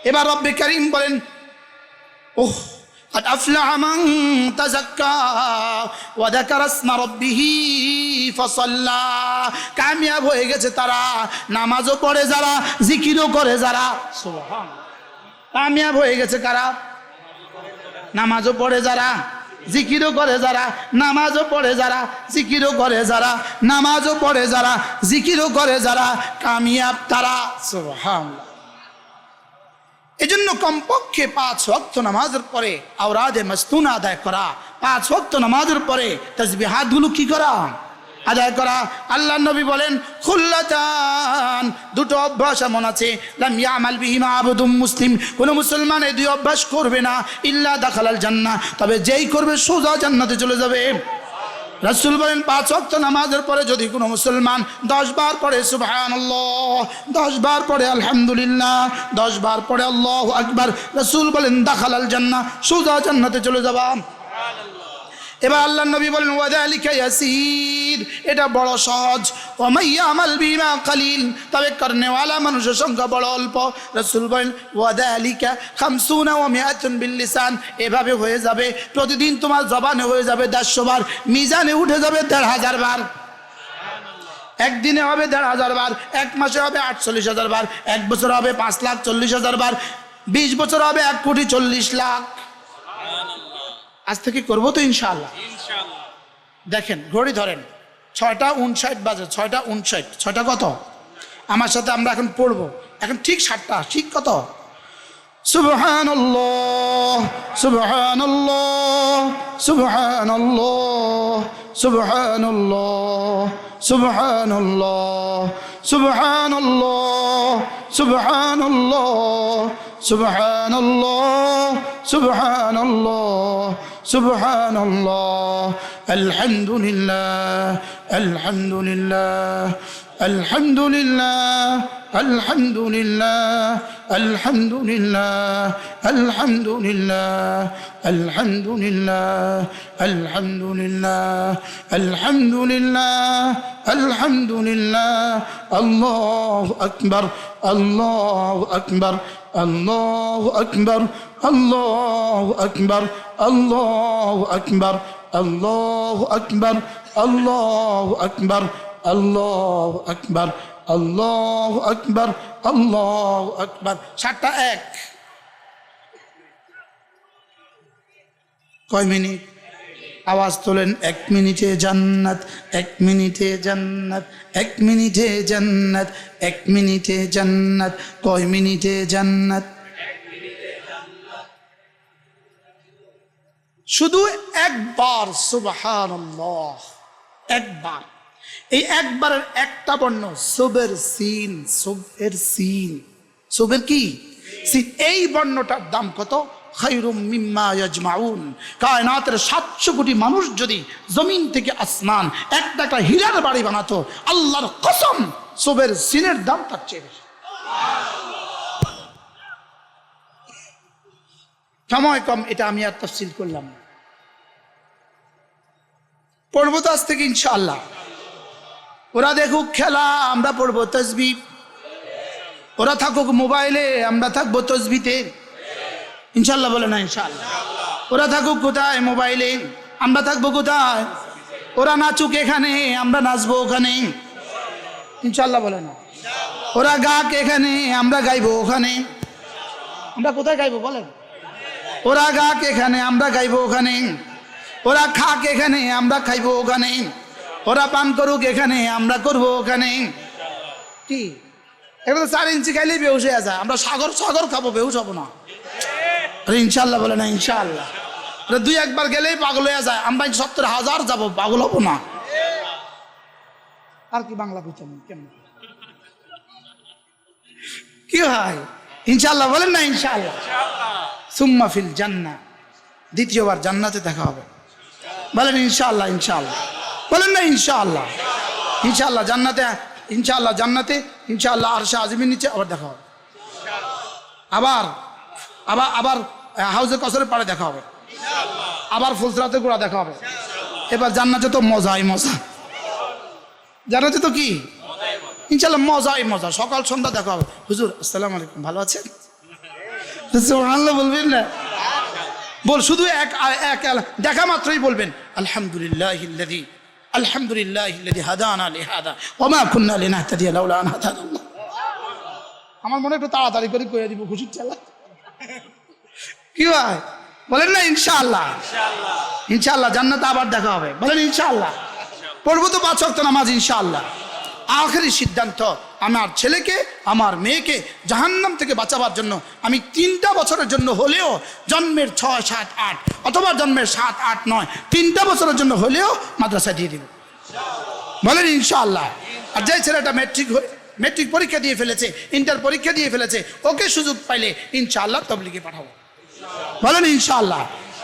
এবার রব্বে করিম বলেন ওহ قد أفلح من تزكى وذكر اسم ربه فصلى কামিয়াব হয়ে গেছে তারা নামাজও পড়ে যারা জিকিরও করে যারা কামিয়াব হয়ে গেছে কারা নামাজও পড়ে যারা জিকিরও করে যারা নামাজও পড়ে যারা জিকিরও করে যারা নামাজও পড়ে যারা জিকিরও করে যারা কামিয়াব তারা সুবহানাল্লাহ এজন্য কমপক্ষে পাঁচ ওয়াক্ত নামাজের পরে আওরাদে মস্তুন আদায় করা, পাঁচ ওয়াক্ত নামাজের পরে তসবি হাতগুলো কি করা? আদায় করা। আল্লাহ নবী বলেন, খুল্লাতান, দুটো অভ্যাস এমন আছে ইয়ামাল বিহিমা আবদুম মুসলিম, কোন মুসলমান এই দুই অভ্যাস করবে না, ইল্লা দাখালাল জান্নাহ, তবে যেই করবে সোজা জান্নাতে চলে যাবে। রাসূল বলেন, পাঁচ অক্ত নামাজের পরে যদি কোনো মুসলমান দশ বার পরে সুভান দশ বার পরে আলহামদুলিল্লাহ, দশ বার পরে আল্লাহ আকবার, রসুল বলেন, দাখালাল জান্না সুজা জান্নাতে চলে যাবা। এবার আল্লাহ নবী বলেন ওয়াদালিকা ইয়াসির। এটা বড় সহজ। ওমাইয়া আমাল বিমা কালিল। তবে করনেওয়ালা মানুষের সংখ্যা বড় অল্প। রসুল বলেন ওয়াদালিকা খামসুনা ও মিয়াতুন বিল্লিসান এভাবে হয়ে যাবে। প্রতিদিন তোমার জবানে হয়ে যাবে দেড়শো বার, মিজানে উঠে যাবে দেড় হাজার বার। একদিনে হবে দেড় হাজার বার, এক মাসে হবে আটচল্লিশ হাজার বার, এক বছর হবে পাঁচ লাখ চল্লিশ হাজার বার, বিশ বছর হবে এক কোটি চল্লিশ লাখ। আজ থেকে করবো তো ইনশাআল্লাহ দেখেন ঘড়ি ধরেন ছয়টা উনষাট বাজে ছয়টা উনষাট ছয়টা কত আমার সাথে আমরা এখন পড়বো এখন ঠিক সাতটা ঠিক কত سبحان الله سبحان الله سبحان الله سبحان الله سبحان الله سبحان الله سبحان الله سبحان الله سبحان الله سبحان الله الحمد لله الحمد لله الحمد لله الحمد لله الحمد لله الحمد لله الحمد لله الحمد لله الحمد لله الحمد لله الله أكبر الله أكبر. الله أكبر الله أكبر الله أكبر الله أكبر الله أكبر الله أكبر الله أكبر الله أكبر সাতটা এক কয় মিনিট আওয়াজ তোলেন, এক মিনিটে জান্নাত, এক মিনিটে জান্নাত, এক মিনিটে জান্নাত, এক মিনিটে জান্নাত, কয় মিনিটে জান্নাত? শুধু একবার, সুবহানাল্লাহ, একবার। এই একবারের একটা বর্ণ, সুবের সিন সুবের সিন। সুবের কি? এই বর্ণটার দাম কত? কায়নাতের সাতশো কোটি মানুষ যদি জমিন থেকে আসমান একটা একটা হীরার বাড়ি বানাতো, আল্লাহর কসম সুবের সিনের দাম তার চেয়ে সময় কম, এটা আমি আর তফসিল করলাম থেকে ইনশাআল্লাহ। ওরা দেখুক খেলা, আমরা পড়ব তসবি। ওরা থাকুক মোবাইলে, আমরা থাকব তসবিতে। ইনশাল্লাহ বলে না ইনশাল্লাহ ওরা থাকুক কোথায় মোবাইলে, আমরা থাকব কোথায়? ওরা নাচুক এখানে, আমরা নাচবো ওখানে। ইনশাল্লাহ বলে না। ওরা গাক এখানে, আমরা গাইবো ওখানে। আমরা কোথায় গাইবো বলেন? ওরা গাক এখানে, আমরা গাইবো ওখানে। ওরা খাক এখানে, আমরা খাইবো ওখানে। ওরা পান করুক এখানে, আমরা করব ওখানে। কি? এবার চার ইঞ্চি খাইলেই বেউস যায়। আমরা সাগর সাগর খাব বেউস হব না। আরে ইনশাল্লাহ বলে না ইনশাল্লাহ আরে দুই একবার গেলেই পাগল হয়ে যায়। আমরা সত্তর হাজার যাব, পাগল হব না। আর কি বাংলা বুঝছেন কেমন? কি হয়? ইনশাল্লাহ বলেন না ইনশাল্লাহ সুম্মা ফিল জান্না দ্বিতীয়বার জান্নাতে দেখা হবে। বলেন ইনশাআল্লাহ ইনশাআল্লাহ। বলেন না, ইনশাআল্লাহ। ইনশাআল্লাহ জান্নাতে ইনশাল্লাহ জান্নাতে, ইনশাআল্লাহ আরশে আজিমের নিচে আবার দেখা হবে। আবার আবার আবার হাউজে কসরের পাড়ে দেখা হবে। আবার ফুলসরাতে গোড়া দেখা হবে। এবার জান্নাতে তো মজাই মজা। জান্নাতে তো কি? ইনশাআল্লাহ মজাই মজা। সকাল সন্ধ্যা দেখা হবে। হুজুর আসসালামু আলাইকুম। ভালো আছেন? সুবহানাল্লাহ বলবেন না? বল শুধু এক এক দেখা মাত্রই বলবেন আলহামদুলিল্লাহ আলহামদুলিল্লাহ হাদানা লিহাদা ওমা কুন্না লিনাহতাদিয়া লাউলা আন হাদানাল্লাহ। আমার মনে একটু তাড়াতাড়ি করে করে দিব খুশির চালা। কি ভাই? বলেন না ইনশাআল্লাহ। ইনশাআল্লাহ। জান্নাতে আবার দেখা হবে। বলেন ইনশাআল্লাহ। পড়ব তো পাঁচ ওয়াক্ত নামাজ ইনশাআল্লাহ। আখেরি সিদ্ধান্ত আমার ছেলেকে আমার মেয়েকে জাহান্নাম থেকে বাঁচাবার জন্য আমি তিনটা বছরের জন্য হলেও জন্মের ছয় সাত আট অথবা জন্মের সাত আট নয় তিনটা বছরের জন্য হলেও মাদ্রাসা দিয়ে দিব। বলেন ইনশাআল্লাহ। আর যে ছেলেটা ম্যাট্রিক হয়ে মেট্রিক পরীক্ষা দিয়ে ফেলেছে ইন্টার পরীক্ষা দিয়ে ফেলেছে, ওকে সুযোগ পাইলে ইনশাআল্লাহ তবলিগে পাঠাবো। বলেন ইনশাআল্লাহ।